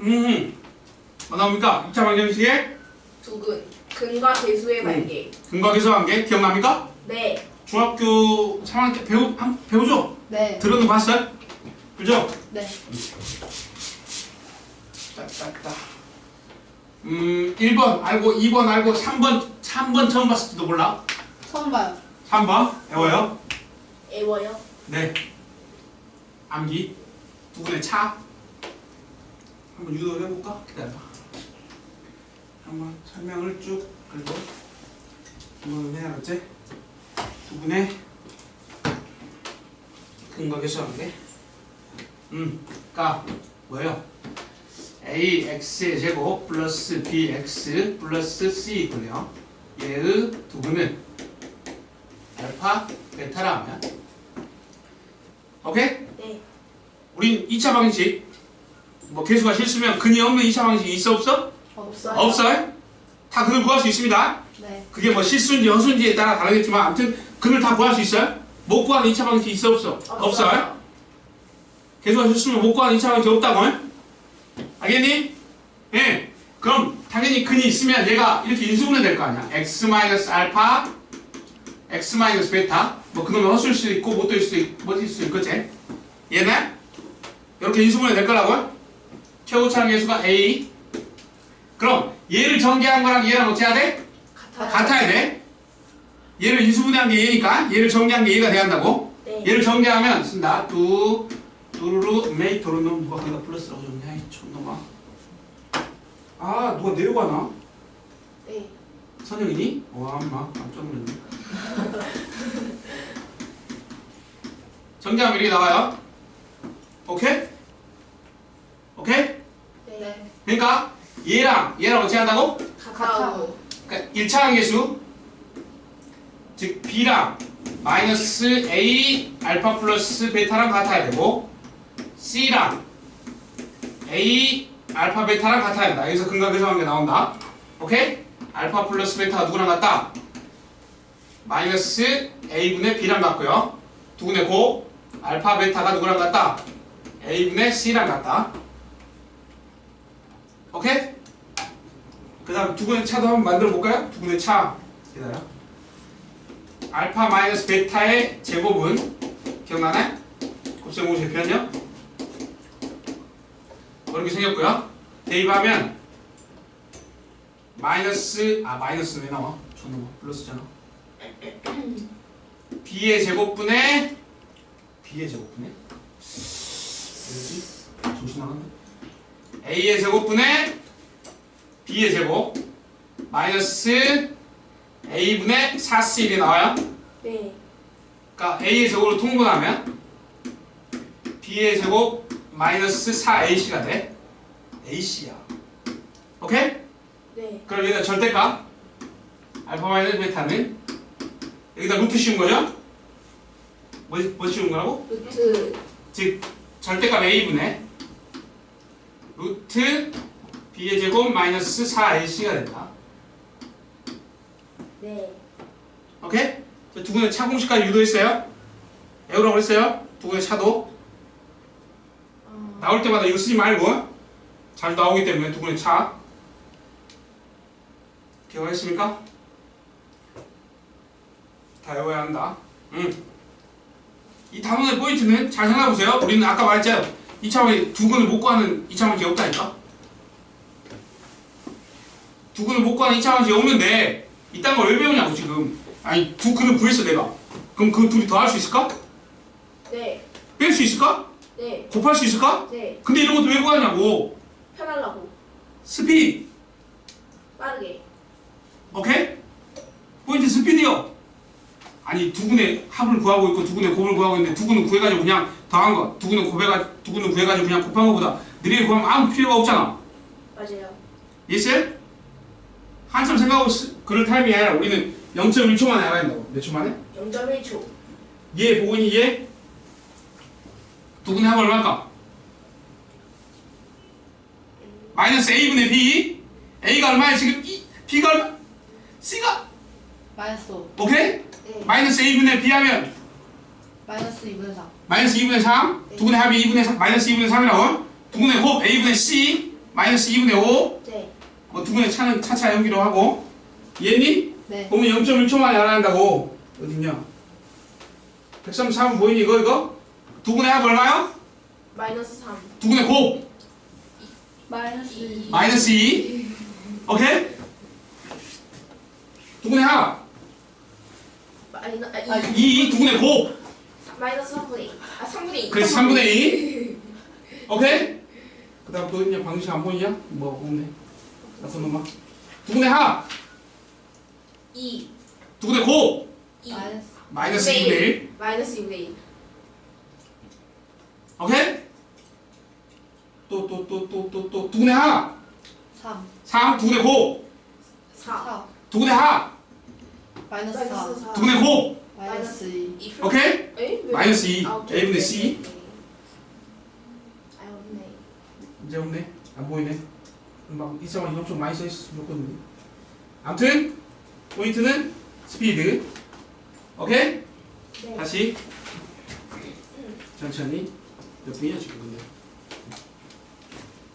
음. 뭐 나옵니까? 2차 방정식의 두근 근과 대수의 음. 관계 근과 계수 관계 기억납니까? 네 중학교 3학년 때 배우, 한, 배우죠? 네. 들었는 거 봤어요? 그죠? 네. 딱딱딱. 음, 1번 알고 2번 알고 3번 3번 처음 봤을지도 몰라. 처음 봐요. 3번 외워요? 애워요 네. 암기 두 분의 차 한번 유도를 해볼까? 기다려봐. 한번 설명을 쭉 그래도 한번 해야겠지? 두 분의 근거 계수하는데 음, 가 뭐예요? ax의 제곱 플러스 bx 플러스 c 있군요. 얘의 두 분은 알파, 베타라 하면 오케이? 네 우린 2차 방식 뭐 개수가 실수면 근이 없는 2차 방식이 있어 없어? 없어요 없어요? 다 근을 구할 수 있습니다. 네. 그게 뭐 실수인지 허수인지에 따라 다르겠지만 아무튼 근을 다 구할 수 있어요? 못 구하는 2차 방식이 있어 없어? 없어요? 개수가 실수면 못 구하는 2차 방식이 없다고? 알겠니? 예. 그럼 당연히 근이 있으면 얘가 이렇게 인수분해 될 거 아니야. x 마이너스 알파, x 마이너스 베타. 뭐 그놈이 허수일 수도 있고 못될 수도 있고 못될 수도 있겠지? 얘네? 이렇게 인수분해 될 거라고요? 최고차항 계수가 a. 그럼 얘를 전개한 거랑 얘랑 어떻게 해야 돼? 같아요 같아야 돼. 얘를 인수분해한 게 얘니까 얘를 정리한 게 얘가 돼야 한다고. 네 얘를 정리하면 쓴다. 두 두루루 메이토로는 누가 거기다 플러스라고? 이 촌놈아. 아 누가 내려가나? 네. 선영이니? 와 엄마 깜짝 놀랐네. 정리하면 이렇게 나와요. 오케이? 네. 그러니까 얘랑 얘랑 어떻게 한다고? 가까워 그러니까 1차항 계수 즉 b랑 마이너스 a 알파 플러스 베타랑 같아야 되고 c랑 a 알파 베타랑 같아야 된다. 여기서 게 나온다. 오케이? 알파 플러스 베타가 누구랑 같다? 마이너스 a분의 b랑 같고요. 두분의 고 알파 베타가 누구랑 같다? a분의 c랑 같다. 오케이? 그 다음 두 분의 차도 한번 만들어 볼까요? 두 분의 차 기다려 알파 마이너스 베타의 제곱은 기억나네? 곱셈 5 제편이요? 이렇게 생겼고요 대입하면 마이너스 아 마이너스 왜 나와? 존나 플러스잖아 b의 제곱분의 b의 제곱분의 뭐지? 정신 나갔네 a의 제곱분의 b의 제곱 마이너스 a분의 4c1이 나와요. 네 그러니까 a의 제곱으로 통분하면 b의 제곱 마이너스 4ac가 돼. ac야. 오케이? 네. 그럼 여기다 절대값 알파 마이너스 베타는 여기다 루트 씌운 거죠? 뭐, 뭐 씌운 거라고? 루트 즉 절대값 a분의 루트 b의 제곱 마이너스 4ac가 된다. 네 오케이? 저두 분의 차 공식까지 유도했어요? 외우라고 그랬어요? 두 분의 차도 어, 나올 때마다 이거 쓰지 말고 자주 나오기 때문에 두 분의 차 기억하셨습니까? 다 외워야 한다 음. 이 단원의 포인트는 잘 생각해보세요 우리는 아까 말했잖 아요 2차원이 두 근을 못 구하는 2차원이 없다니까 두 근을 못 구하는 2차원이 없는데 이딴 걸 왜 배우냐고 지금 아니 두 근을 구했어 내가 그럼 그 둘이 더 할 수 있을까? 네. 뺄 수 있을까? 네. 곱할 수 있을까? 네. 근데 이런 것도 왜 구하냐고 편하려고 스피드 빠르게 오케이? 포인트 스피드요 아니 두 분의 합을 구하고 있고 두 분의 곱을 구하고 있는데 두 분은 구해가지고 그냥 더한 거, 두 분은 곱해가 두 분은 구해가지고 그냥 곱한 거보다 느리게 구하면 아무 필요가 없잖아. 맞아요 예스? 한참 생각하고 쓰- 그럴 타임이 아니라 우리는 0.1초 만에 알아야 된다고. 몇 초 만에? 0.1초 얘 보고니 얘? 두 분의 합은 얼마일까? 마이너스 a분의 b a가 얼마야 지금? 이, b가 얼마? c가 마이너스 5. 오케이? 네. 마이너스 a분의 b 하면 마이너스 2분의 3. 마이너스 2분의 3 네. 두 분의 합이 2분의 3 마이너스 2분의 3이라고 두 분의 곱 a분의 c 마이너스 2분의 5. 네. 뭐두 분의 차는 차차 연기로 하고. 이해니? 네. 보면 0.1초 만에 알아낸다고. 어딨냐? 133은 보이니 이거 이거? 두 분의 합 얼마요? 마이너스 3. 두 분의 곱. 마이너스 2. 마이너스 2. 오케이? 두 분의 합. 마이너, 아, 아, 2. 2, 두 분의 곱. 마이너스 3분의 2. 아, 3분의 2. 그래서 3분의 2. 오케이? 그 다음 또 있냐? 방식 안 보이냐? 뭐 없네. 나서 놈아. 두 분의 합. 2. 두 분의 곱. 2. 마이너스. 마이너스 네. 2분의 1. 마이너스 2분의 1. 오케이? 또, 또, 또, 또, 또, 또. 두 분의 합. 3. 3, 두 분의 곱. 4. 4. 두 분의 합. 마이너스 마이너스 4. 4. 두 분의 곱. 마이너스 2. 2. 오케이? 마이너스 2. 아, 오케이, A분의 C. 아, 없네. 이제 없네. 안 보이네. 막 이상한 엄청 많이 써 있었으면 좋거든요. 아무튼 포인트는 스피드. 오케이? 네. 다시 천천히 몇 분이야 지금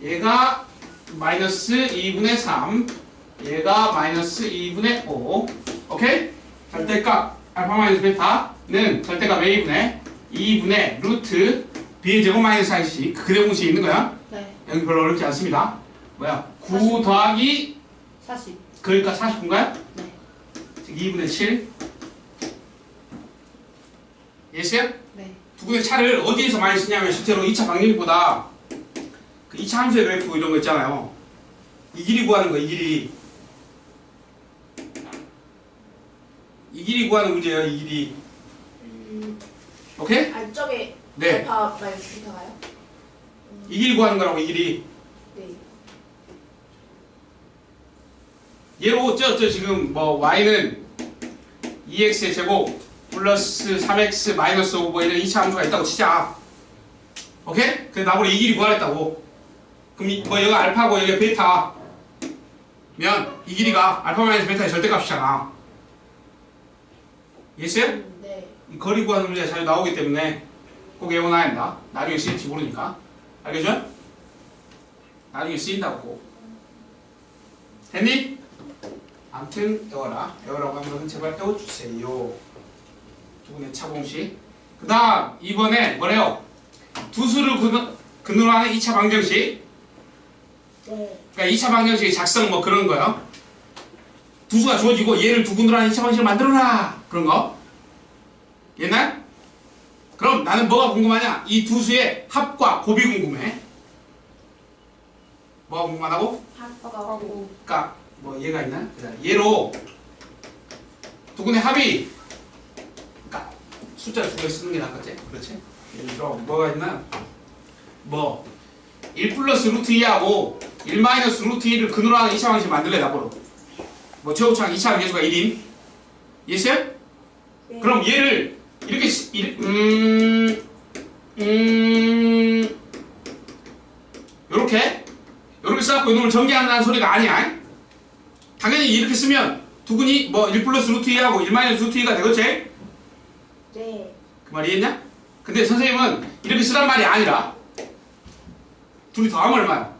근데 얘가 마이너스 2분의 3 얘가 마이너스 2분의 5 오케이? 절대값 알파 마이너스 베타는 절대값 a분의 2분의 루트 b 제곱 마이너스 ic 그 그대 공식이 있는 거야 네. 여기 별로 어렵지 않습니다 뭐야 9 더하기 40. 그러니까 49인가요? 네. 즉 2분의 7 이해했어요? 네. 두 분의 차를 어디에서 많이 쓰냐면 실제로 2차 방정식보다 그 2차 함수의 그래프 이런 거 있잖아요. 이 길이 구하는 거, 이 길이. 이 길이 구하는 문제예요, 이 길이. 음, 오케이? 안쪽에 네. 알파 마이너스 베타가요? 이 길이 구하는 거라고, 이 길이. 네. 얘로 저, 저 지금 뭐 y는 2x의 제곱 플러스 3x 마이너스 5 뭐 이런 2차 함수가 있다고 치자. 오케이? 그래 나보고 이 길이 구하랬다고. 그럼 이, 뭐 여기가 알파고 여기가 베타. 면이 길이가 알파 마이너스 베타의 절대값이잖아. 이해했어요? 음, 네. 이 거리 구하는 문제가 자주 나오기 때문에 꼭 외워놔야 한다. 나중에 쓰일지 모르니까. 알겠죠? 나중에 쓰인다고 꼭. 됐니? 아무튼 외워라. 외우라고 하는 것은 제발 외워주세요. 두 분의 차공식. 그 다음 이번에 뭐래요? 두 수를 근원으로 하는 2차 방정식. 네. 그러니까 2차 방정식의 작성 뭐 그런 거요. 두 수가 주어지고 얘를 두 근원으로 하는 2차 방정식을 만들어라. 그런 거. 옛날? 그럼 나는 뭐가 궁금하냐? 이 두 수의 합과 곱이 궁금해. 뭐가 궁금하다고? 합하고 그러니까 뭐 얘가 있나? 얘로 두 분의 합이 그러니까 숫자 두 개 쓰는 게 낫겠지? 그렇지? 예를 들어 뭐가 있나? 뭐 1 플러스 루트 2하고 1 마이너스 루트 2를 근으로 하는 2차 방식 만들래 나보러 뭐 최우창 2차 계수가 1인 이해했어요? 네. 그럼 얘를 이렇게 음, 음, 요렇게 요렇게 써갖고 이놈을 전개한다는 소리가 아니야. 당연히 이렇게 쓰면 두근이 뭐1 플러스 루트 2하고 1 마이너스 루트 2가 되겠지? 네. 그 말이 있냐? 근데 선생님은 이렇게 쓰란 말이 아니라 둘이 더하면 얼마야?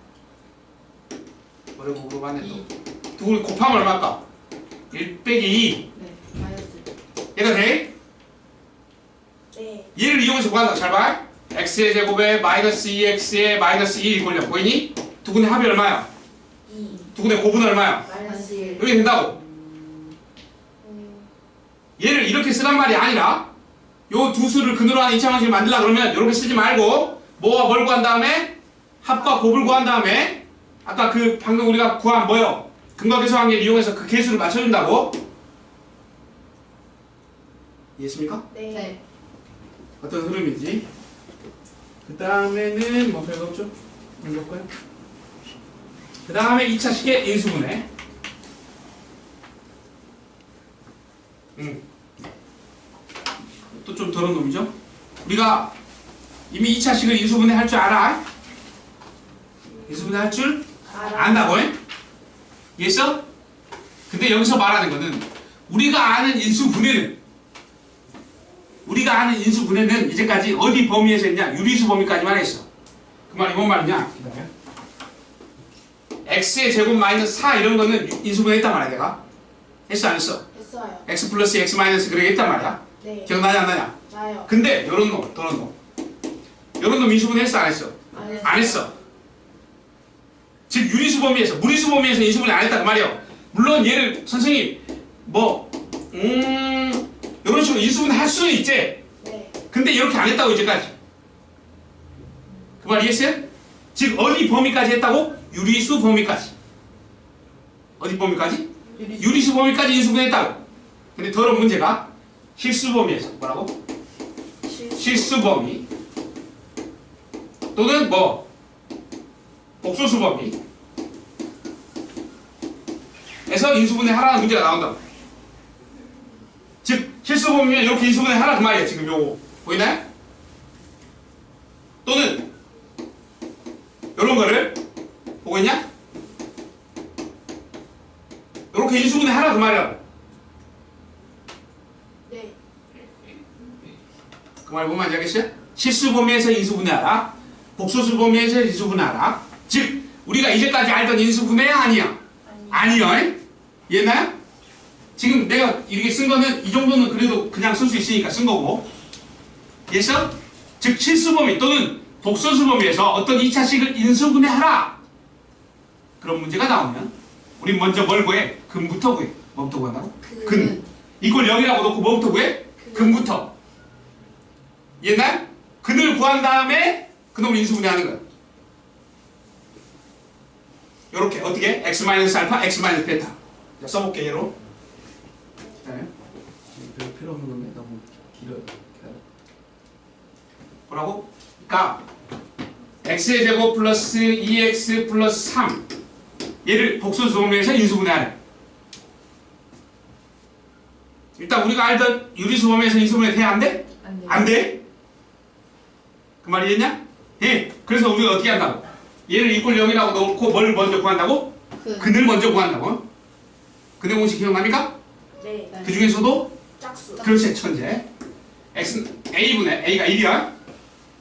뭐라고 물어봤네 또. 둘이 곱하면 얼마일까? 1 빼기 2 네. 마이너스. 얘가 돼? 네. 얘를 이용해서 구한다. 잘 봐. x의 제곱에 마이너스 2x에 마이너스 2 이꼴려. 보이니? 두 분의 합이 얼마야? 2. 두 분의 곱은 얼마야? 마이너스 1. 여기 된다고. 음, 얘를 이렇게 쓰란 말이 아니라 요 두 수를 근으로 하는 2차 방식을 만들라 그러면 이렇게 쓰지 말고 뭐와 뭘 구한 다음에 합과 곱을 구한 다음에 아까 그 방금 우리가 구한 뭐요? 근거 계수 관계를 이용해서 그 계수를 맞춰준다고? 이해했습니까? 네. 네. 어떤 흐름인지 그 다음에는 뭐 별거 없죠? 이거고요 그 다음에 2차 시계 인수분해 음. 또 좀 더러운 놈이죠? 우리가 이미 2차 식을 인수분해 할 줄 알아? 인수분해 할 줄. 안다고 해? 이해했어? 근데 여기서 말하는 거는 우리가 아는 인수분해는 우리가 아는 인수분해는 이제까지 어디 범위에서 했냐? 유리수 범위까지만 했어. 그 말이 뭔 말이냐? x의 제곱 마이너스 4 이런 거는 인수분해 했단 말이야 내가 했어 안 했어? 했어요. x 플러스 x 마이너스 그렇게 했단 말이야 네. 기억나냐 안 나냐? 나요. 근데 요런 놈 요런 놈 요런 놈 인수분해 했어 안 했어? 안 했어 즉 유리수 범위에서 무리수 범위에서 인수분해 안 했단 그 말이야 물론 얘를 선생님 뭐 음... 요런 식으로 인수분해 할 수는 있지 네. 근데 이렇게 안 했다고 이제까지 그 말 이해했어요? 즉 어디 범위까지 했다고? 유리수 범위까지 어디 범위까지? 유리. 유리수 범위까지 인수분해했다고 근데 더러운 문제가 실수 범위에서 뭐라고? 실. 실수 범위 또는 뭐 복소수 범위 에서 인수분해 하라는 문제가 나온다 즉 실수 범위면 이렇게 인수분해 하라 그 말이야 지금 요거 보이나요? 또는 요런 거를 보고 있냐? 요렇게 인수분해 하라 그 말이야 네. 그 말 보면 알겠어요? 실수 범위에서 인수분해 하라. 복소수 범위에서 인수분해 하라. 즉 우리가 이제까지 알던 인수분해야 아니야. 아니. 아니요. 이해나요? 지금 내가 이렇게 쓴 거는 이 정도는 그래도 그냥 쓸 수 있으니까 쓴 거고. 이해했어? 즉 실수 범위 또는 복소수 범위에서 어떤 2차식을 인수분해하라. 그런 문제가 나오면 우리 먼저 뭘 구해? 근부터 구해. 뭐부터 구한다고? 그. 근. 이걸 0이라고 놓고 뭐부터 구해? 근부터. 옛날 근을 구한 다음에 그놈을 인수분해하는 거야. 요렇게 어떻게 x 마이너스 알파, x 마이너스 베타. 자, 써볼게 얘로. 기다려. 별 필요 없는 건데 너무 길어요. 기다려. 뭐라고? 그러니까 x의 제곱 플러스 2x 플러스 3 얘를 복소수 범위에서 인수분해하래. 일단 우리가 알던 유리수 범위에서 인수분해 돼야 안 돼? 안 돼. 안 돼? 그 말이겠냐? 예. 그래서 우리가 어떻게 한다고? 얘를 이꼴 0이라고 놓고 뭘 먼저 구한다고? 그. 근을 먼저 구한다고? 근의 공식 기억납니까? 네. 네. 그 중에서도 짝수. 그렇지 천재 x a분의 a가 1이야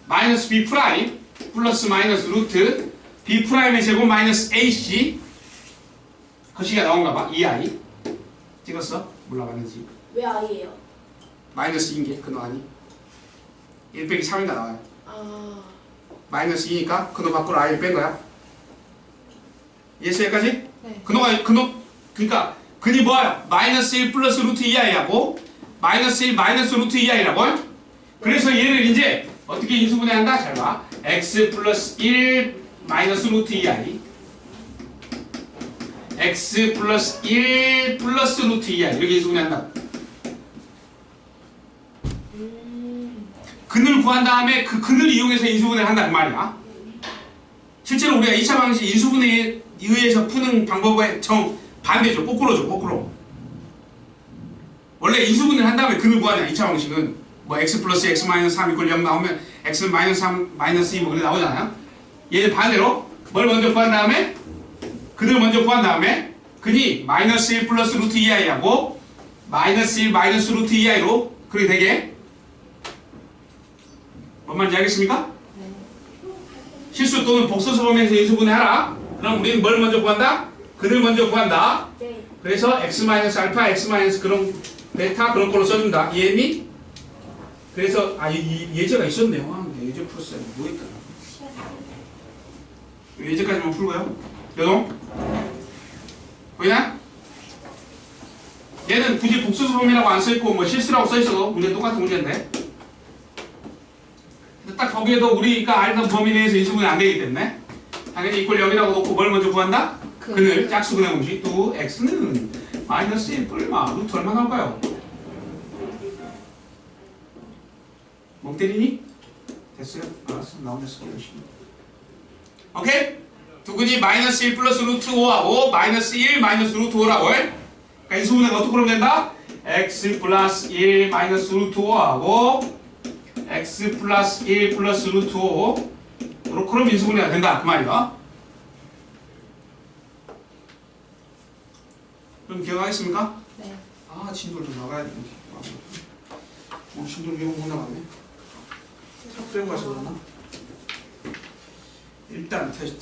마이너스 b 프라임 플러스 마이너스 루트 b 프라임의 제곱 마이너스 ac 거시기가 나온가 봐 2i 찍었어? 몰라봤는지 왜 아이예요? 마이너스 2인 게 그놈 아니 1 빼기 3인가 나와요 아. 마이너스 2니까 그놈 밖으로 i를 뺀 거야 이해했어 여기까지? 네. 그놈아 그놈 그러니까 근이 뭐야? 마이너스 1 플러스 루트 2i하고 마이너스 1 마이너스 루트 2i라고 그래서 얘를 이제 어떻게 인수분해한다? 잘 봐. x 플러스 1 마이너스 루트 2i x 플러스 1 플러스 루트 2i 이렇게 인수분해한다. 음. 근을 구한 다음에 그 근을 이용해서 인수분해를 한다 그 말이야. 실제로 우리가 2차 방식 인수분해에 의해서 푸는 방법의 정 반대죠. 거꾸로죠. 거꾸로. 원래 인수분해를 한 다음에 근을 구하잖아. 2차 방식은 뭐 x 플러스 x 마이너스 3 이퀄 0 나오면 x 마이너스 3 마이너스 2뭐 그래 나오잖아요. 얘는 반대로 뭘 먼저 구한 다음에 근을 먼저 구한 다음에 근이 마이너스 1 플러스 루트 2i하고 마이너스 1 마이너스 루트 2i로 그렇게 되게 뭔 말인지 알겠습니까? 네. 실수 또는 복소수 범위에서 인수분해하라. 그럼 우리는 뭘 먼저 구한다? 근을 먼저 구한다. 네. 그래서 x 마이너스 알파, x 마이너스 그런 베타 그런 걸로 써준다. 이해했니? 그래서 아 이, 이 예제가 있었네요. 아, 예제 풀었어야 뭐 했더라. 예제까지만 풀고요. 여동 보이나? 얘는 굳이 복소수 범위라고 안 써있고 뭐 실수라고 써있어도 문제 똑같은 문제인데 딱 거기에도 우리가 알던 범위 내에서 인수분해 안 되기 때문에 당연히 이꼴 0이라고 놓고 뭘 먼저 구한다? 그. 근을 짝수근의 공식 또 x는 마이너스 1 뿔마 루트 얼마 나올까요? 멍 때리니? 됐어요? 알았어 나오면 쓸게 열심히 오케이? 두 근이 마이너스 1 플러스 루트 5하고 마이너스 1 마이너스 루트 5라고 해? 그러니까 인수분해가 어떻게 그러면 된다? x 플러스 1 마이너스 루트 5하고 x 플러스 1 플러스 루트 5 그럼 인수분해가 된다 그 말이야 그럼 기억하겠습니까? 네. 아 진도를 좀 나가야 돼 어, 진도를 이거 못 나갔네 차 빼고 가서 그러나? 일단 테스트